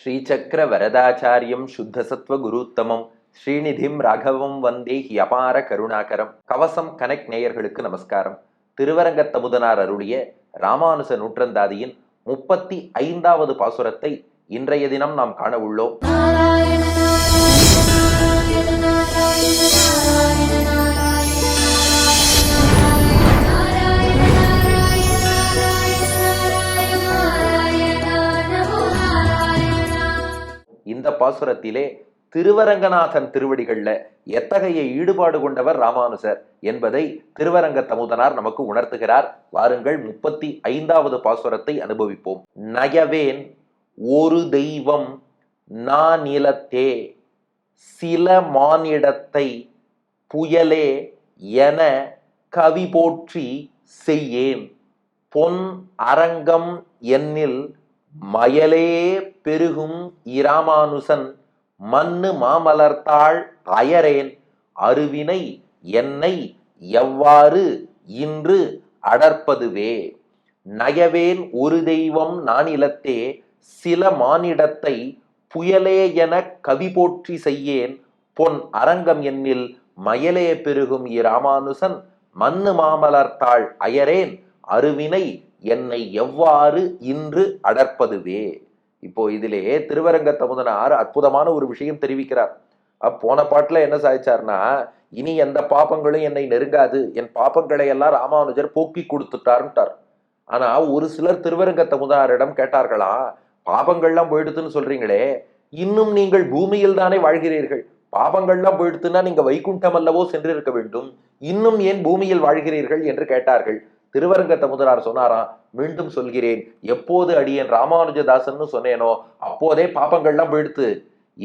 ஸ்ரீசக்கர வரதாச்சாரியம் சுத்தசத்வ குருத்தமம். ஸ்ரீநிதிம் ராகவம் வந்தே ஹியபார கருணாகரம். கவசம் கனெக்ட் நேயர்களுக்கு நமஸ்காரம். திருவரங்கத்தமுதனார் அருளிய ராமானுச நூற்றந்தாதியின் முப்பத்தி ஐந்தாவது பாசுரத்தை இன்றைய தினம் நாம் காண உள்ளோம். இந்த பாசுரத்திலே திருவரங்கநாதன் திருவடிகள்ல எத்தகைய ஈடுபாடு கொண்டவர் ராமானுசர் என்பதை திருவரங்க தமுதனார் நமக்கு உணர்த்துகிறார். வாருங்கள் முப்பத்தி ஐந்தாவது பாசுரத்தை அனுபவிப்போம். நயவேன் ஒரு தெய்வம் நானிலத்தே சில மானிடத்தை புயலே என கவி போற்றி செய்யேன். பொன் அரங்கம் என்னில் மயலே பெருகும் இராமானுசன் மண்ணு மாமலர்த்தாள் அயரேன் அருவினை என்னை எவ்வாறு இன்று அடர்ப்பதுவே? நயவேன் ஒரு தெய்வம் நானிலத்தே சில மானிடத்தை புயலே என கவி போற்றி செய்யேன். பொன் அரங்கம் என்னில் மயலே பெருகும் இராமானுசன் மண்ணு மாமலர்த்தாள் அயரேன் அருவினை என்னை எவ்வாறு இன்று அடர்ப்பதுவே இப்போ இதிலே திருவரங்க தமுதனார் அற்புதமான ஒரு விஷயம் தெரிவிக்கிறார். போன பாட்டில் என்ன சாதிச்சார்னா இனி எந்த பாப்பங்களும் என்னை நெருங்காது என் பாப்பங்களை எல்லாம் ராமானுஜர் போக்கி கொடுத்துட்டாருன்ட்டார். ஆனா ஒரு சிலர் திருவரங்க தமுதாரிடம் கேட்டார்களா பாபங்கள்லாம் போயிடுதுன்னு சொல்றீங்களே இன்னும் நீங்கள் பூமியில் தானே வாழ்கிறீர்கள் பாபங்கள்லாம் போயிடுத்துன்னா நீங்க வைகுண்டம் அல்லவோ சென்றிருக்க வேண்டும் இன்னும் ஏன் பூமியில் வாழ்கிறீர்கள்? என்று கேட்டார்கள். திருவரங்கத்த முதலார் சொன்னாராம் மீண்டும் சொல்கிறேன். எப்போது அடியேன்? ராமானுஜதாசன்னு சொன்னேனோ அப்போதே பாப்பங்கள்லாம் போயிடுத்து.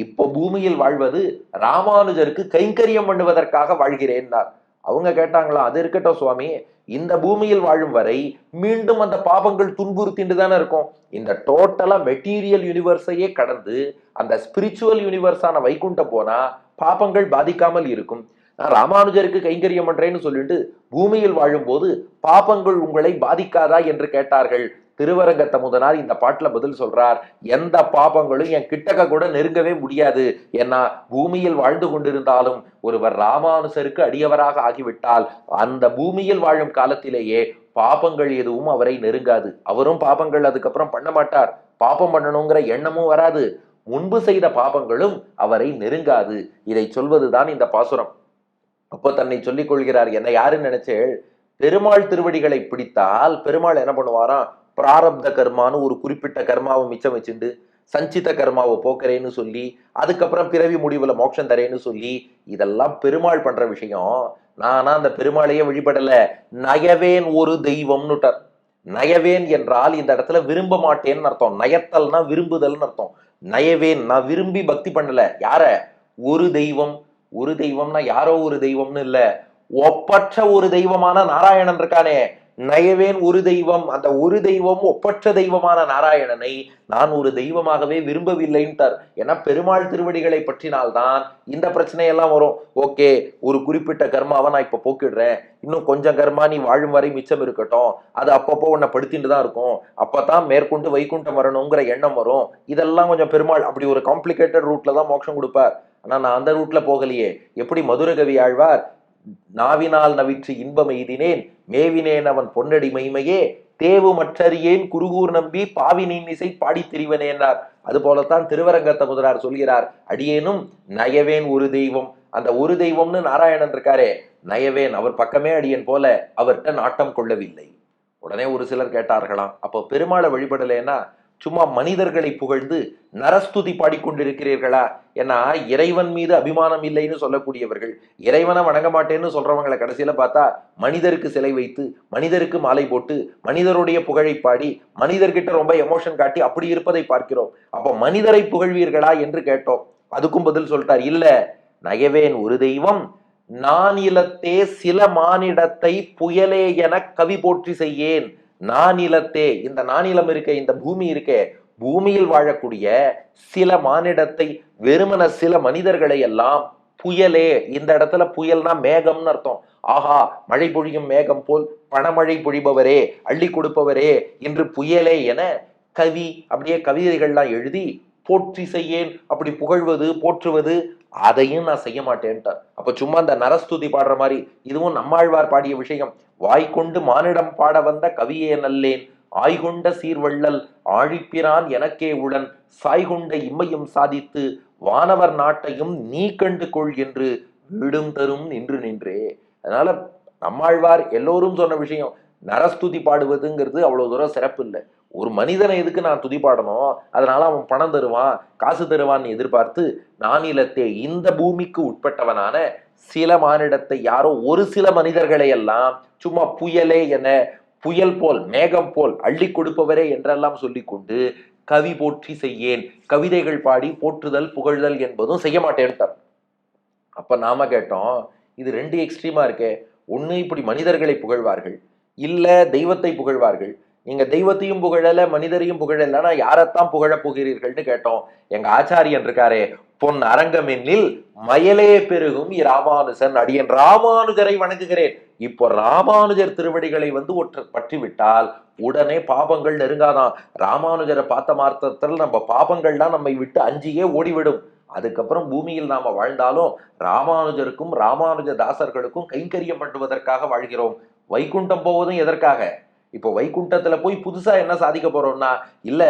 இப்போ பூமியில் வாழ்வது ராமானுஜருக்கு கைங்கரியம் பண்ணுவதற்காக வாழ்கிறேன்னார். அவங்க கேட்டாங்களா அது இருக்கட்டும் சுவாமி. இந்த பூமியில் வாழும் வரை மீண்டும் அந்த பாபங்கள் துன்புறுத்திட்டு தானே இருக்கும். இந்த டோட்டலா மெட்டீரியல் யூனிவர்ஸையே கடந்து அந்த ஸ்பிரிச்சுவல் யூனிவர்ஸான வைகுண்டம் போனா பாபங்கள் பாதிக்காமல் இருக்கும். நான் ராமானுஜருக்கு கைங்கரியம் பண்றேன்னு சொல்லிட்டு பூமியில் வாழும்போது பாபங்கள் உங்களை பாதிக்காதா என்று கேட்டார்கள். திருவரங்கத்த முதனார் இந்த பாட்டில் பதில் சொல்றார் எந்த பாபங்களும் என் கிட்டக்க கூட நெருங்கவே முடியாது. ஏன்னா பூமியில் வாழ்ந்து கொண்டிருந்தாலும் ஒருவர் ராமானுசருக்கு அடியவராக ஆகிவிட்டால் அந்த பூமியில் வாழும் காலத்திலேயே பாபங்கள் எதுவும் அவரை நெருங்காது. அவரும் பாபங்கள் அதுக்கப்புறம் பண்ண மாட்டார். பாபம் பண்ணணுங்கிற எண்ணமும் வராது. முன்பு செய்த பாபங்களும் அவரை நெருங்காது. இதை சொல்வதுதான் இந்த பாசுரம். அப்போ தன்னை சொல்லிக் கொள்கிறார் என்னை யாருன்னு நினைச்சேள்? பெருமாள் திருவடிகளை பிடித்தால் பெருமாள் என்ன பண்ணுவாராம்? பிராரப்த கர்மான்னு ஒரு குறிப்பிட்ட கர்மாவை மிச்சம் வச்சுண்டு சஞ்சித கர்மாவை போக்குறேன்னு சொல்லி அதுக்கப்புறம் பிறவி முடிவுல மோட்சம் தரேன்னு சொல்லி இதெல்லாம் பெருமாள் பண்ற விஷயம். நானா அந்த பெருமாளையே வழிபடல. நயவேன் ஒரு தெய்வம்னுட்டார். நயவேன் என்றால் இந்த இடத்துல விரும்ப மாட்டேன்னு அர்த்தம். நயத்தல்னா விரும்புதல்னு அர்த்தம். நயவேன் நான் விரும்பி பக்தி பண்ணல. யார? ஒரு தெய்வம். ஒரு தெய்வம்னா யாரோ ஒரு தெய்வம்னு இல்ல. ஒப்பற்ற ஒரு தெய்வமான நாராயணன் இருக்கானே. நயவேன் ஒரு தெய்வம் அந்த ஒரு தெய்வம் ஒப்பற்ற தெய்வமான நாராயணனை நான் ஒரு தெய்வமாகவே விரும்பவில்லைன்ட்டார். ஏன்னா பெருமாள் திருவடிகளை பற்றினால்தான் இந்த பிரச்சனையெல்லாம் வரும். ஓகே ஒரு குறிப்பிட்ட கர்மாவை நான் இப்போ போக்கிடுறேன். இன்னும் கொஞ்சம் கர்மா நீ வாழும் வரை மிச்சம் இருக்கட்டும். அது அப்பப்போ உன்னை படுத்திட்டு தான் இருக்கும். அப்பதான் மேற்கொண்டு வைகுண்டம் வரணுங்கிற எண்ணம் வரும். இதெல்லாம் கொஞ்சம் பெருமாள் அப்படி ஒரு காம்ப்ளிகேட்டட் ரூட்ல தான் மோட்சம் கொடுப்பார். ஆனால் நான் அந்த ரூட்ல போகலையே. எப்படி மதுரகவி ஆழ்வார்? நாவினால் நவிற்று இன்பம் எய்தினேன் மேவினேன் அவன் பொன்னடி மைமையே தேவு மற்றறியேன் குருகூர் நம்பி பாவினின் இசை பாடித் திரிவனேனார் அது போலத்தான் திருவரங்கத்த முதலார் சொல்கிறார் அடியேனும் நயவேன் ஒரு தெய்வம். அந்த ஒரு தெய்வம்னு நாராயணன் இருக்காரே நயவேன் அவர் பக்கமே அடியேன் போல அவர்கிட்ட நாட்டம் கொள்ளவில்லை. உடனே ஒரு சிலர் கேட்டார்களாம் அப்போ பெருமாளை வழிபடலைன்னா சும்மா மனிதர்களை புகழ்ந்து நரஸ்துதி பாடிக்கொண்டிருக்கிறீர்களா ஏன்னா இறைவன் மீது அபிமானம் இல்லைன்னு சொல்லக்கூடியவர்கள் இறைவனை வணங்க மாட்டேன்னு சொல்றவங்களை கடைசியில பார்த்தா மனிதருக்கு சிலை வைத்து மனிதருக்கு மாலை போட்டு மனிதருடைய புகழை பாடி மனிதர்கிட்ட ரொம்ப எமோஷன் காட்டி அப்படி இருப்பதை பார்க்கிறோம். அப்போ மனிதரை புகழ்வீர்களா என்று கேட்டோம். அதுக்கும் பதில் சொல்லிட்டார் இல்ல நயவேன் ஒரு தெய்வம் நானிலத்தே சில மானிடத்தை புயலே என கவி போற்றி செய்யேன். நானிலத்தே இந்த நானிலம் இருக்க இந்த பூமி இருக்கே பூமியில் வாழக்கூடிய சில மானிடத்தை வெறுமன சில மனிதர்களை எல்லாம் புயலே இந்த இடத்துல புயல்னா மேகம்னு அர்த்தம். ஆஹா மழை பொழியும் மேகம் போல் பணமழை பொழிபவரே அள்ளி கொடுப்பவரே என்று புயலே என கவி அப்படியே கவிதைகள்லாம் எழுதி போற்றி செய்யேன் அப்படி புகழ்வது போற்றுவது அதையும் நான் செய்ய மாட்டேன்ட்டார். அப்போ சும்மா அந்த நரஸ்துதி பாடுற மாதிரி இதுவும் நம்மாழ்வார் பாடிய விஷயம். வாய்க்கொண்டு மானிடம் பாட வந்த கவியே நல்லேன். ஆய்கொண்ட சீர்வள்ளல் ஆழிப்பிரான் எனக்கே உடன் சாய்கொண்ட இம்மையும் சாதித்து வானவர் நாட்டையும் நீ கண்டு கொள் என்று வீடும் தரும் நின்று நின்றே. அதனால நம்மாழ்வார் எல்லோரும் சொன்ன விஷயம் நரஸ்துதி பாடுவதுங்கிறது அவ்வளவு தூரம் சிறப்பு இல்லை ஒரு மனிதனை எதுக்கு நான் துதிப்பாடணும்? அதனால அவன் பணம் தருவான் காசு தருவான்னு எதிர்பார்த்து நானிலத்தே இந்த பூமிக்கு உட்பட்டவனான சில மானிடத்தை யாரோ ஒரு சில மனிதர்களை எல்லாம் சும்மா புயலே என புயல் போல் மேகம் போல் அள்ளி கொடுப்பவரே என்றெல்லாம் சொல்லிக்கொண்டு கவி போற்றி செய்யேன். கவிதைகள் பாடி போற்றுதல் புகழ்தல் என்பதும் செய்ய மாட்டேன்ட்டார் அப்ப நாம கேட்டோம் இது ரெண்டு எக்ஸ்ட்ரீமா இருக்கே. ஒன்று இப்படி மனிதர்களை புகழ்வார்கள் இல்ல தெய்வத்தை புகழ்வார்கள். நீங்க தெய்வத்தையும் புகழல மனிதரையும் புகழலன்னா யாரைத்தான் புகழ போகிறீர்கள்னு கேட்டோம். எங்க ஆச்சாரியன் இருக்காரே பொன் அரங்கமென்னில் மயலே பெருகும் ராமானுஜன் அடியன் ராமானுஜரை வணங்குகிறேன். இப்போ ராமானுஜர் திருவடிகளை வந்து ஒற்ற பற்றி விட்டால் உடனே பாபங்கள் நெருங்காதான் ராமானுஜரை பார்த்த மார்த்தத்தில் நம்ம பாபங்கள்லாம் நம்மை விட்டு அஞ்சியே ஓடிவிடும். அதுக்கப்புறம் பூமியில் நாம வாழ்ந்தாலும் ராமானுஜருக்கும் ராமானுஜ தாசர்களுக்கும் கைங்கரியம் பண்ணுவதற்காக வாழ்கிறோம். வைகுண்டம் போவதும் எதற்காக? இப்போ வைகுண்டத்துல போய் புதுசா என்ன சாதிக்க போறோம்னா இல்ல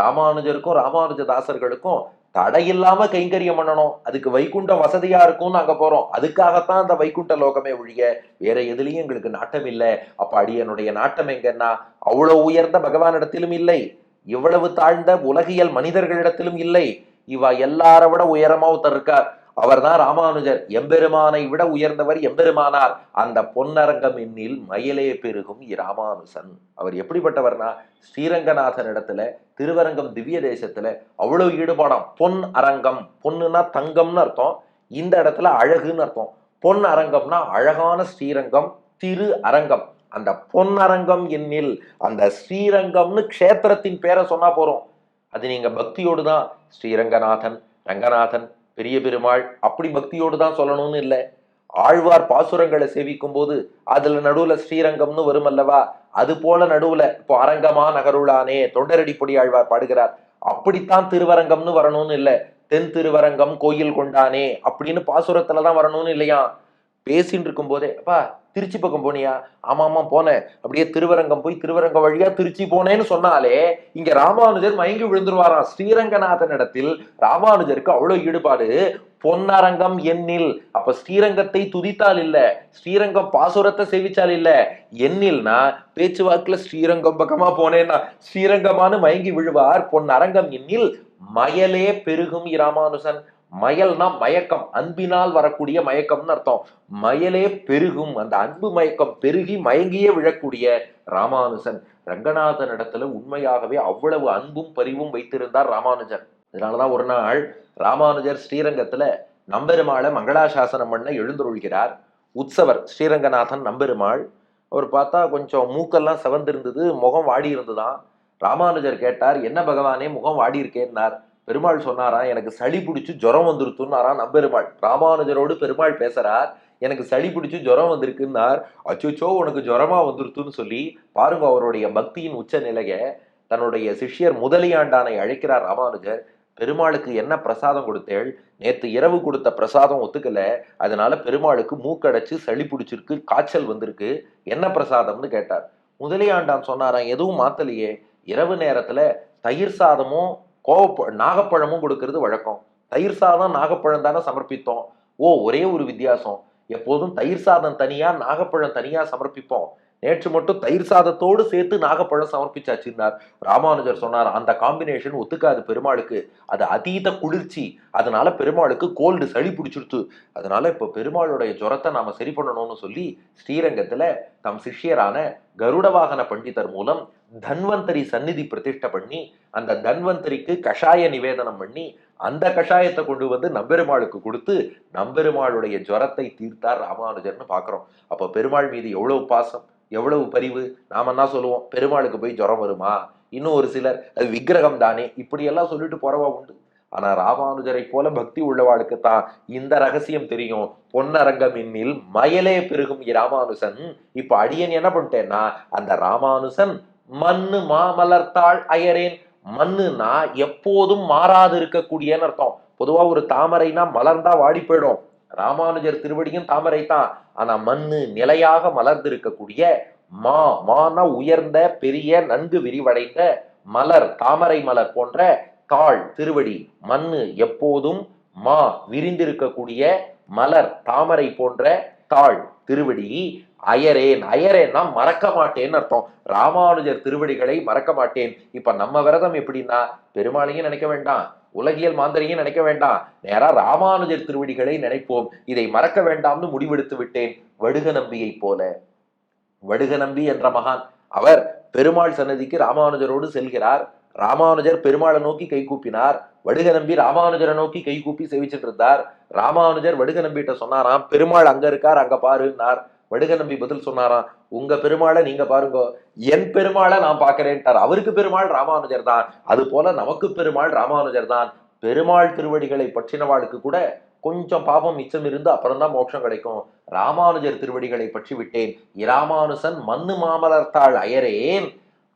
ராமானுஜருக்கும் ராமானுஜ தாசர்களுக்கும் தடையில்லாம கைங்கரியம் பண்ணணும். அதுக்கு வைகுண்டம் வசதியா இருக்கும்னு அங்க போறோம். அதுக்காகத்தான் அந்த வைகுண்ட லோகமே ஒழிய வேற எதுலயும் எங்களுக்கு நாட்டம் இல்லை. அப்ப அடியனுடைய நாட்டம் எங்கன்னா அவ்வளவு உயர்ந்த பகவானிடத்திலும் இல்லை. இவ்வளவு தாழ்ந்த உலகியல் மனிதர்களிடத்திலும் இல்லை. இவ எல்லார விட உயரமா ஒருத்தர் இருக்கார். அவர்தான் ராமானுஜர். எம்பெருமானை விட உயர்ந்தவர் எம்பெருமானார். அந்த பொன்னரங்கம் எண்ணில் மயிலே பெருகும் இராமானுசன் அவர் எப்படிப்பட்டவர்னா ஸ்ரீரங்கநாதன் இடத்துல திருவரங்கம் திவ்ய தேசத்துல அவ்வளவு ஈடுபாடம். பொன் அரங்கம். பொன்னுனா தங்கம்னு அர்த்தம். இந்த இடத்துல அழகுன்னு அர்த்தம். பொன் அரங்கம்னா அழகான ஸ்ரீரங்கம் திரு அரங்கம். அந்த பொன் அரங்கம் எண்ணில் அந்த ஸ்ரீரங்கம்னு க்ஷேத்திரத்தின் பேரை சொன்னா போறோம். அது நீங்க பக்தியோடு தான். ஸ்ரீரங்கநாதன் ரங்கநாதன் பெரிய பெருமாள் அப்படி பக்தியோடு தான் சொல்லணும்னு இல்லை. ஆழ்வார் பாசுரங்களை சேவிக்கும் போது அதுல நடுவுல ஸ்ரீரங்கம்னு வரும் அல்லவா? அது போல நடுவுல இப்போ அரங்கமா நகருளானே தொண்டரடிப்பொடி ஆழ்வார் பாடுகிறார். அப்படித்தான் திருவரங்கம்னு வரணும்னு இல்லை. தென் திருவரங்கம் கோயில் கொண்டானே அப்படின்னு பாசுரத்துலதான் வரணும்னு இல்லையா? பேசின்னு இருக்கும் போதே அப்பா திருச்சி பக்கம் போனியா? ஆமா ஆமா போனேன். அப்படியே திருவரங்கம் போய் திருவரங்கம் வழியா திருச்சி போனேன்னு சொன்னாலே இங்க ராமானுஜர் மயங்கி விழுந்துருவாராம். ஸ்ரீரங்கநாதன் இடத்தில் ராமானுஜருக்கு அவ்வளவு ஈடுபாடு. பொன்னரங்கம் எண்ணில் அப்ப ஸ்ரீரங்கத்தை துதித்தால் இல்ல ஸ்ரீரங்கம் பாசுரத்தை சேவிச்சால் இல்ல எண்ணில்னா பேச்சுவாக்குல ஸ்ரீரங்கம் பக்கமா போனேன்னா ஸ்ரீரங்கமானு மயங்கி விழுவார். பொன்னரங்கம் எண்ணில் மயலே பெருகும் இராமானுசன். ராமானுஜன் மயல்னா மயக்கம் அன்பினால் வரக்கூடிய மயக்கம்னு அர்த்தம். மயலே பெருகும் அந்த அன்பு மயக்கம் பெருகி மயங்கியே விழக்கூடிய ராமானுஜன். ரங்கநாதன் இடத்துல உண்மையாகவே அவ்வளவு அன்பும் பரிவும் வைத்திருந்தார் ராமானுஜன். இதனாலதான் ஒரு நாள் ராமானுஜர் ஸ்ரீரங்கத்துல நம்பெருமாளை மங்களாசாசனம் பண்ண எழுந்தருள்கிறார். உற்சவர் ஸ்ரீரங்கநாதன் நம்பெருமாள். அவர் பார்த்தா கொஞ்சம் மூக்கெல்லாம் செவந்திருந்தது முகம் வாடி இருந்துதான் ராமானுஜர் கேட்டார் என்ன பகவானே முகம் வாடி இருக்கேன்னார். பெருமாள் சொன்னாராம் எனக்கு சளி பிடிச்சி ஜுரம் வந்துருத்துன்னாராம் நம்பெருமாள். ராமானுஜரோடு பெருமாள் பேசுறார் எனக்கு சளி பிடிச்சி ஜுரம் வந்திருக்குன்னார். அச்சோச்சோ உனக்கு ஜுரமா வந்துருத்துன்னு சொல்லி பாருங்க அவருடைய பக்தியின் உச்ச நிலைய தன்னுடைய சிஷ்யர் முதலியாண்டானை அழைக்கிறார் ராமானுஜர். பெருமாளுக்கு என்ன பிரசாதம் கொடுத்தேள்? நேத்து இரவு கொடுத்த பிரசாதம் ஒத்துக்கல. அதனால பெருமாளுக்கு மூக்கடைச்சு சளி பிடிச்சிருக்கு காய்ச்சல் வந்திருக்கு. என்ன பிரசாதம்னு கேட்டார். முதலியாண்டான் சொன்னாராம் எதுவும் மாத்தலையே. இரவு நேரத்துல தயிர் சாதமும் கோவப்ப நாகப்பழமும் கொடுக்கறது வழக்கம். தயிர் சாதம் நாகப்பழம் தானே சமர்ப்பித்தோம். ஓ ஒரே ஒரு வித்தியாசம். எப்போதும் தயிர் சாதம் தனியா நாகப்பழம் தனியா சமர்ப்பிப்போம். நேற்று மட்டும் தயிர் சாதத்தோடு சேர்த்து நாகப்பழம் சமர்ப்பிச்சாச்சுன்னார். ராமானுஜர் சொன்னார் அந்த காம்பினேஷன் ஒத்துக்காது பெருமாளுக்கு. அது அதீத குளிர்ச்சி. அதனால பெருமாளுக்கு கோல்டு சளி பிடிச்சிருச்சு. அதனால இப்போ பெருமாளுடைய ஜுரத்தை நாம சரி பண்ணணும்னு சொல்லி ஸ்ரீரங்கத்துல தம் சிஷ்யரான கருடவாகன பண்டிதர் மூலம் தன்வந்தரி சந்நிதி பிரதிஷ்டை பண்ணி அந்த தன்வந்தரிக்கு கஷாய நிவேதனம் பண்ணி அந்த கஷாயத்தை கொண்டு வந்து நம்பெருமாளுக்கு கொடுத்து நம்பெருமாளுடைய ஜுரத்தை தீர்த்தார் ராமானுஜர்னு பார்க்குறோம் அப்போ பெருமாள் மீது எவ்வளவு பாசம் எவ்வளவு பரிவு? நாம என்ன சொல்லுவோம்? பெருமாளுக்கு போய் ஜுரம் வருமா? இன்னும் ஒரு சிலர் அது விக்கிரகம் தானே? இப்படியெல்லாம் சொல்லிட்டு போறவா உண்டு. ஆனா ராமானுஜரை போல பக்தி உள்ளவாளுக்கு தான் இந்த ரகசியம் தெரியும். பொன்னரங்கம் இன்னில் மயலே பெருகும் இ ராமானுசன். இப்ப அடியன் என்ன பண்ணிட்டேன்னா அந்த ராமானுசன் மண்ணு மாமலர்த்தாள் அயரேன். மண்ணுனா எப்போதும் மாறாது இருக்கக்கூடியன்னு அர்த்தம். பொதுவா ஒரு தாமரைனா மலர்ந்தா வாடி போயிடும். ராமானுஜர் திருவடியும் தாமரை தான் ஆனா மண்ணு நிலையாக மலர்ந்து இருக்கக்கூடிய மா மான உயர்ந்த பெரிய நன்கு விரிவடைந்த மலர் தாமரை மலர் போன்ற தாள் திருவடி. மண்ணு எப்போதும் மா விரிந்திருக்கக்கூடிய மலர் தாமரை போன்ற தாள் திருவடி. அயரேன் அயரேன்னா மறக்க மாட்டேன்னு அர்த்தம். ராமானுஜர் திருவடிகளை மறக்க மாட்டேன். இப்ப நம்ம விரதம் எப்படின்னா பெருமாளையும் நினைக்க வேண்டாம். உலகியல் மாந்தரையும் நினைக்க வேண்டாம். நேரா ராமானுஜர் திருவடிகளை நினைப்போம். இதை மறக்க வேண்டாம்னு முடிவெடுத்து விட்டேன். வடுக நம்பியை போல. வடுக நம்பி என்ற மகான். அவர் பெருமாள் சன்னதிக்கு ராமானுஜரோடு செல்கிறார். ராமானுஜர் பெருமாளை நோக்கி கை கூப்பினார். வடுக நம்பி ராமானுஜரை நோக்கி கை கூப்பி செவிச்சிட்டு இருந்தார். ராமானுஜர் வடுக நம்பிட்ட சொன்னாராம் பெருமாள் அங்க இருக்கார் அங்க பாருன்னார். வடுக நம்பி பதில் சொன்னாராம் உங்க பெருமாளை நீங்க பாருங்க. என் பெருமாளை நான் பார்க்கிறேன்ட்டார். அவருக்கு பெருமாள் ராமானுஜர் தான். அது போல நமக்கு பெருமாள் ராமானுஜர் தான். பெருமாள் திருவடிகளை பற்றினவாளுக்கு கூட கொஞ்சம் பாபம் மிச்சம் இருந்து அப்புறம் தான் மோட்சம் கிடைக்கும். ராமானுஜர் திருவடிகளை பற்றி விட்டேன். இராமானுசன் மண்ணு மாமலர்த்தாள் அயரேன்.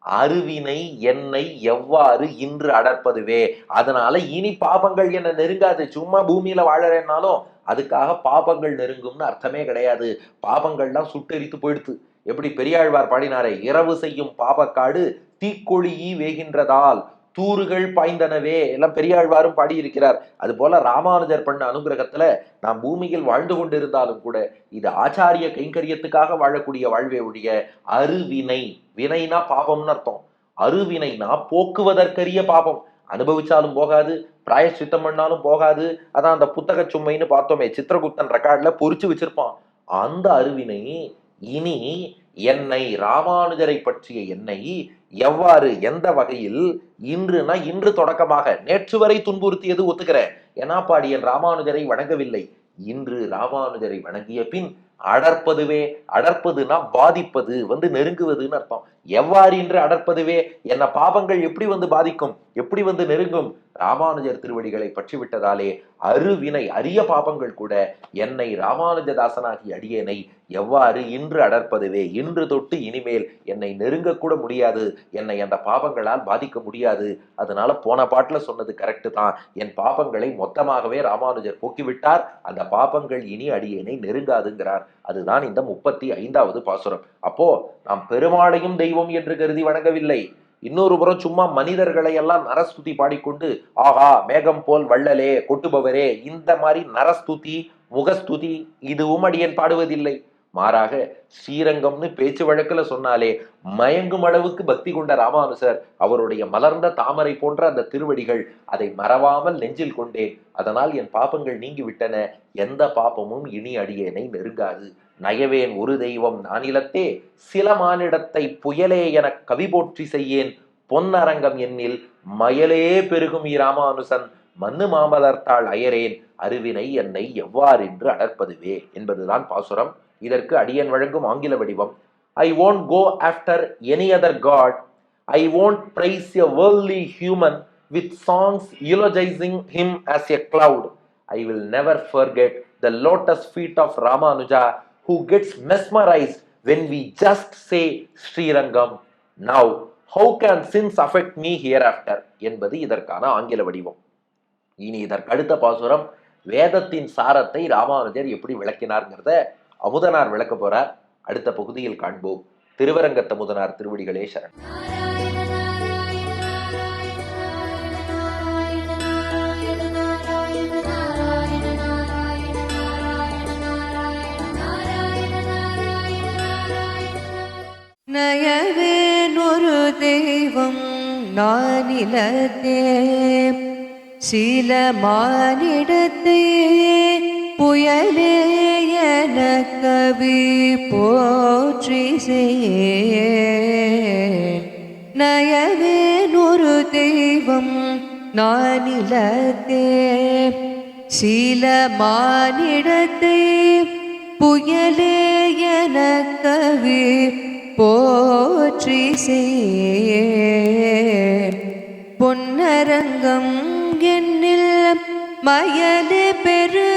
அருவினை என்னை எவ்வாறு இன்று அடர்ப்பதுவே? அதனால இனி பாபங்கள் என்ன நெருங்காது. சும்மா பூமியில வாழறேன்னாலும் அதுக்காக பாபங்கள் நெருங்கும்னு அர்த்தமே கிடையாது. பாபங்கள்லாம் சுட்டெரித்து போயிடுத்து. எப்படி பெரியாழ்வார் பாடினாரே இரவு செய்யும் பாபக்காடு தீக்கொழியி வேகின்றதால் தூறுகள் பாய்ந்தனவே. எல்லாம் பெரியாழ்வாரும் பாடியிருக்கிறார். அது போல ராமானுஜர் பண்ண அனுகிரகத்துல நாம் பூமியில் வாழ்ந்து கொண்டிருந்தாலும் கூட இது ஆச்சாரிய கைங்கரியத்துக்காக வாழக்கூடிய வாழ்வே ஒழிய அருவினை வினைனா பாபம்னு அர்த்தம். அருவினைனா போக்குவதற்கரிய பாபம். அனுபவிச்சாலும் போகாது பிராயச்சித்தம் பண்ணாலும் போகாது. அதான் அந்த புத்தக சும்மைன்னு பார்த்தோமே சித்திரகுப்தன் ரெக்கார்ட்ல பொறிச்சு வச்சிருப்பான். அந்த அருவினை இனி என்னை ராமானுஜரை பற்றிய என்னை எவ்வாறு எந்த வகையில் இன்றுனா இன்று தொடக்கமாக நேற்று வரை துன்புறுத்தியது ஒத்துக்கிறேன் ஏன்னா பாடியன் ராமானுஜரை வணங்கவில்லை. இன்று ராமானுஜரை வணங்கிய பின் அடர்ப்பதுவே அடர்ப்பதுனா பாதிப்பது வந்து நெருங்குவதுன்னு அர்த்தம். எவ்வாறு இன்று அடர்ப்பதுவே என்ன பாபங்கள் எப்படி வந்து பாதிக்கும் எப்படி வந்து நெருங்கும்? ராமானுஜர் திருவடிகளை பற்றி விட்டதாலே அருவினை அரிய பாபங்கள் கூட என்னை ராமானுஜதாசனாகி அடியேனை எவ்வாறு இன்று அடர்ப்பதுவே இன்று தொட்டு இனிமேல் என்னை நெருங்கக்கூட முடியாது என்னை அந்த பாபங்களால் பாதிக்க முடியாது. அதனால போன பாட்டில் சொன்னது கரெக்டு தான். என் பாபங்களை மொத்தமாகவே ராமானுஜர் போக்கிவிட்டார். அந்த பாபங்கள் இனி அடியேனை நெருங்காதுங்கிறார். அதுதான் இந்த முப்பத்தி ஐந்தாவது பாசுரம். அப்போ நாம் பெருமாளையும் தெய்வம் என்று கருதி வணங்கவில்லை. இன்னொரு புறம் சும்மா மனிதர்களை எல்லாம் நரஸ்துதி பாடிக்கொண்டு ஆஹா மேகம் போல் வள்ளலே கொட்டுபவரே இந்த மாதிரி நரஸ்துதி முகஸ்துதி இதுவும் அடியன் பாடுவதில்லை. மாறாக ஸ்ரீரங்கம்னு பேச்சு வழக்கில் சொன்னாலே மயங்கும் அளவுக்கு பக்தி கொண்ட ராமானுசர் அவருடைய மலர்ந்த தாமரை போன்ற அந்த திருவடிகள் அதை மறவாமல் நெஞ்சில் கொண்டேன் அதனால் என் பாப்பங்கள் நீங்கிவிட்டன எந்த பாப்பமும் இனி அடியேனை நெருங்காது. நயவேன் ஒரு தெய்வம் நானிலத்தே சில மானிடத்தை புயலே என கவி போற்றி செய்யேன். பொன்னரங்கம் என்னில் மயலே பெருகும் இராமானுசன். மண்ணு மாமலர்த்தாள் அயரேன். அருவினை என்னை எவ்வாறென்று அடர்ப்பதுவே என்பதுதான் பாசுரம். இதற்கு அடியன் வழங்கும் ஆங்கில வடிவம் I won't go after any other god I won't praise a வேர்ல்லி human with songs eulogizing him as a cloud I will never forget the lotus feet of Ramanuja who gets mesmerize when we just say Srirangam now how can sins affect me hereafter என்பது இதற்கான ஆங்கில வடிவம் இனி இதற்கு அடுத்த பாசுரம் வேதத்தின் சாரத்தை ராமானுஜர் எப்படி விளக்கினார்ங்கிறத அமுதனார் விளக்க போறார். அடுத்த பகுதியில் காண்போம். திருவரங்கத்த முதனார் திருவடிகளே சரண். நயவேனொரு தெய்வம் நானிலத்தே. சில மானிடத்தே புயலே என கவி போற்றி நயவேனொரு தெய்வம் நானிலத்தே சில மானிடத்தை புயலே என கவி போற்றி பொன்னரங்கம் என்னில் மயலே பெரு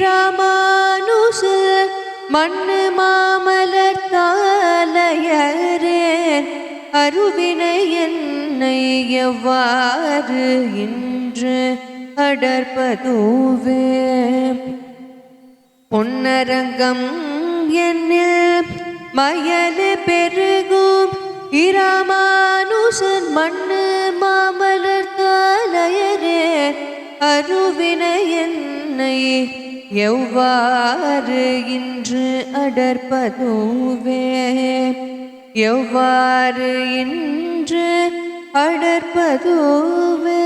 ராமானுஷ மண்ணு மாமலர் தாலையரே அருவினை என்னை எவ்வாறு இன்று அடர்பதுவே பொன்னரங்கம் என்னில் மயல் பெருகும் இராமானுஷன் மண்ணு மாமலர் தலையரே அருவினை என்னை எவ்வாறு இன்று அடர்ப்பதுவே எவ்வாறு இன்று அடர்ப்பதுவே